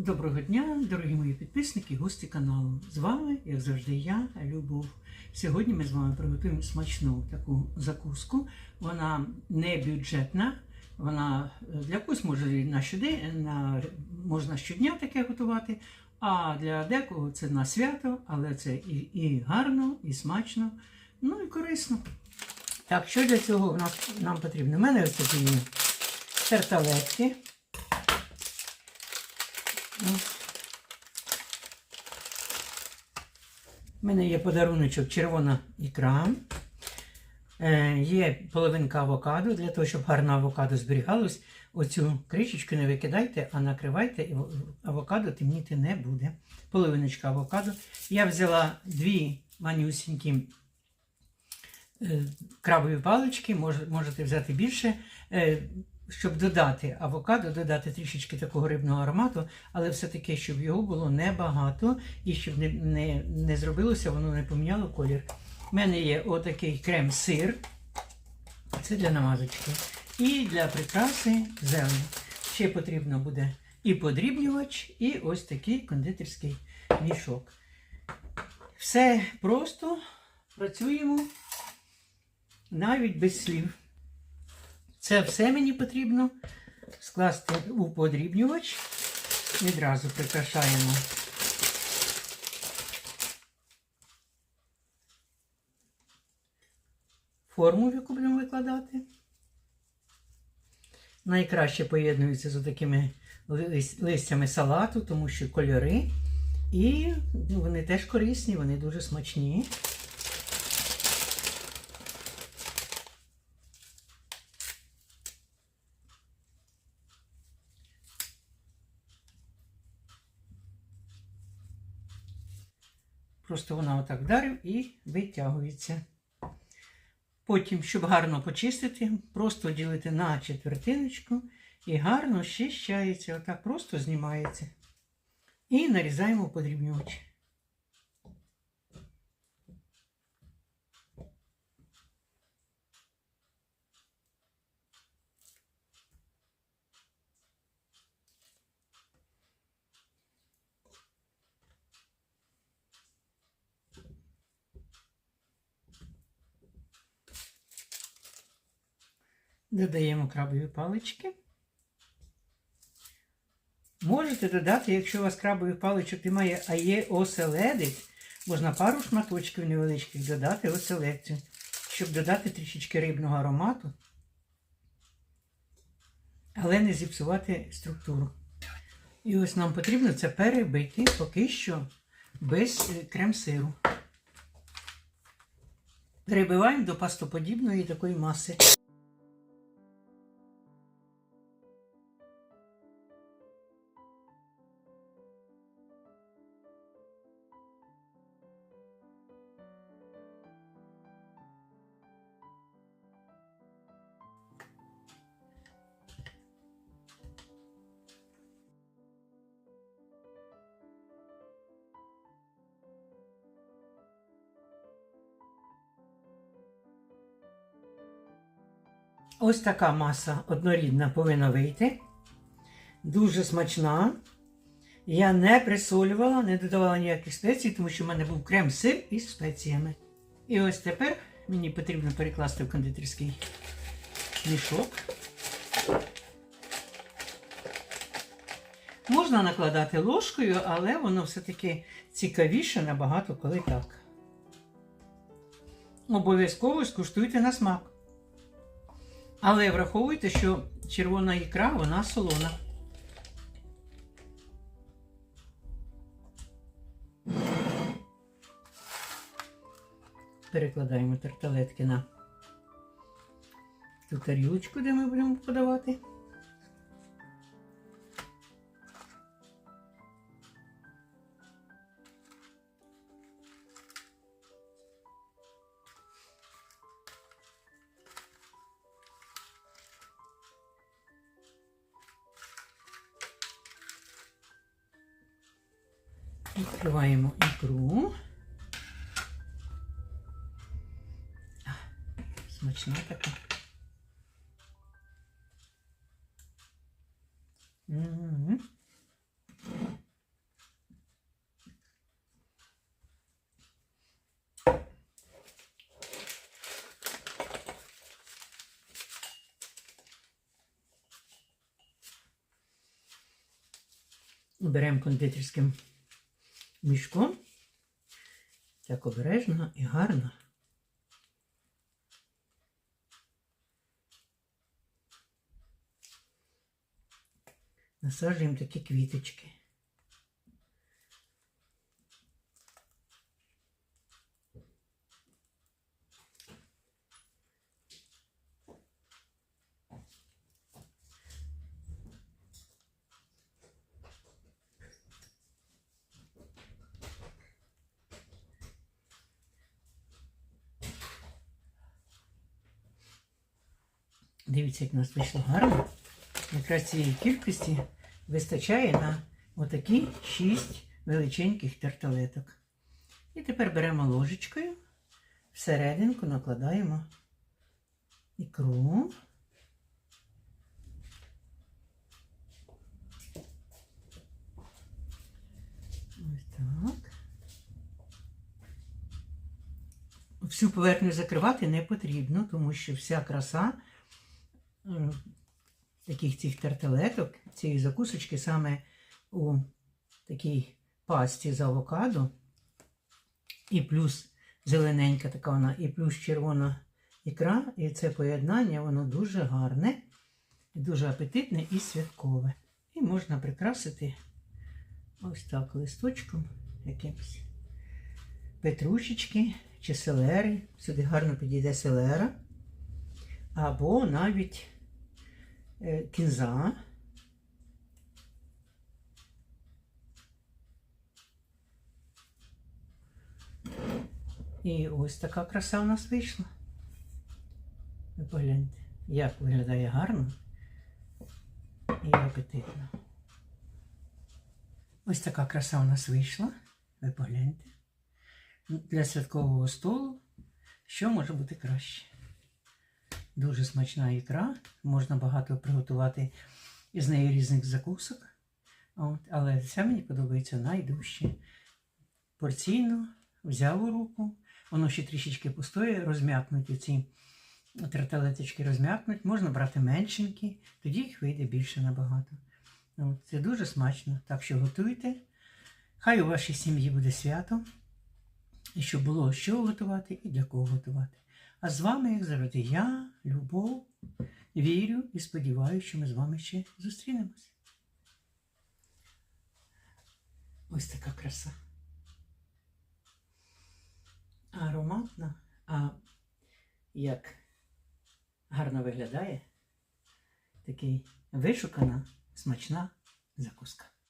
Доброго дня, дорогі мої підписники гості каналу. З вами, як завжди, я, Любов. Сьогодні ми з вами приготуємо смачну таку закуску. Вона не бюджетна, вона е, для когось може на щодень, на, можна щодня таке готувати, а для декого це на свято, але це і, і гарно, і смачно, ну і корисно. Так, що для цього в нам потрібно? У мене ось такі є У мене є подаруночок червона ікра. Е, є половинка авокадо, для того, щоб гарно авокадо зберігалось. Оцю кришечку не викидайте, а накривайте, і авокадо темніти не буде. Половиночка авокадо. Я взяла дві манюсінькі е, крабові палички, мож, можете взяти більше. Щоб додати авокадо, додати трішечки такого рибного аромату, але все-таки, щоб його було небагато і щоб не не, не зробилося, воно не поміняло колір. У мене є отакий крем-сир, це для намазочки. І для прикраси зелень. Ще потрібно буде і подрібнювач, і ось такий кондитерський мішок. Все просто працюємо навіть без слів. Це все мені потрібно скласти у подрібнювач. Відразу прикрашаємо. Форму, в яку будемо викладати. Найкраще поєднується з такими листями салату, тому що кольори. І вони теж корисні, вони дуже смачні. Просто вона отак вдарив і витягується. Потім, щоб гарно почистити, просто ділити на четвертиночку і гарно щищається. Отак просто знімається. І нарізаємо подрібнювач. Додаємо крабові палички. Можете додати, якщо у вас крабових паличок немає, а є оселедець, можна пару шматочків невеличких додати оселедцю, щоб додати трішечки рибного аромату, але не зіпсувати структуру. І ось нам потрібно це перебити поки що без е, крем-сиру. Перебиваємо до пастоподібної такої маси. Ось така маса однорідна повинна вийти. Дуже смачна. Я не присолювала, не додавала ніяких спецій, тому що в мене був крем-сир із спеціями. І ось тепер мені потрібно перекласти в кондитерський мішок. Можна накладати ложкою, але воно все-таки цікавіше набагато, коли так. Обов'язково скуштуйте на смак. Але враховуйте, що червона ікра, вона солона. Перекладаємо тарталетки на ту тарілочку, де ми будемо подавати. Відкриваємо ікру. А, смачна така. М. Беремо кондитерським мішком. Так обережно і гарно. Насаджуємо такі квіточки. Дивіться, як у нас вийшло гарно. Якраз цієї кількості вистачає на отакі шість величеньких тарталеток. І тепер беремо ложечкою, всерединку накладаємо ікру. Всю поверхню закривати не потрібно, тому що вся краса таких цих тарталеток, цієї закусочки саме у такій пасті з авокадо, і плюс зелененька така вона, і плюс червона ікра, і це поєднання, воно дуже гарне, дуже апетитне і святкове. І можна прикрасити ось так листочком якимось петрушечки чи селери. Сюди гарно підійде селера. Або навіть е, кінза. І ось така краса у нас вийшла. Ви погляньте, як виглядає гарно і апетитно. Ось така краса у нас вийшла. Ви погляньте. Для святкового столу що може бути краще? Дуже смачна ікра, можна багато приготувати із неї різних закусок. От, але ця мені подобається найдужче. Порційно взяв у руку, воно ще трішечки постоє, розм'якнуть ці тарталеточки розм'якнуть, можна брати меншенькі, тоді їх вийде більше набагато. От, це дуже смачно. Так що готуйте. Хай у вашій сім'ї буде свято, щоб було що готувати і для кого готувати. А з вами, як завжди, я, Любов, вірю і сподіваюся, що ми з вами ще зустрінемось. Ось така краса. Ароматна, а як гарно виглядає такий вишукана, смачна закуска.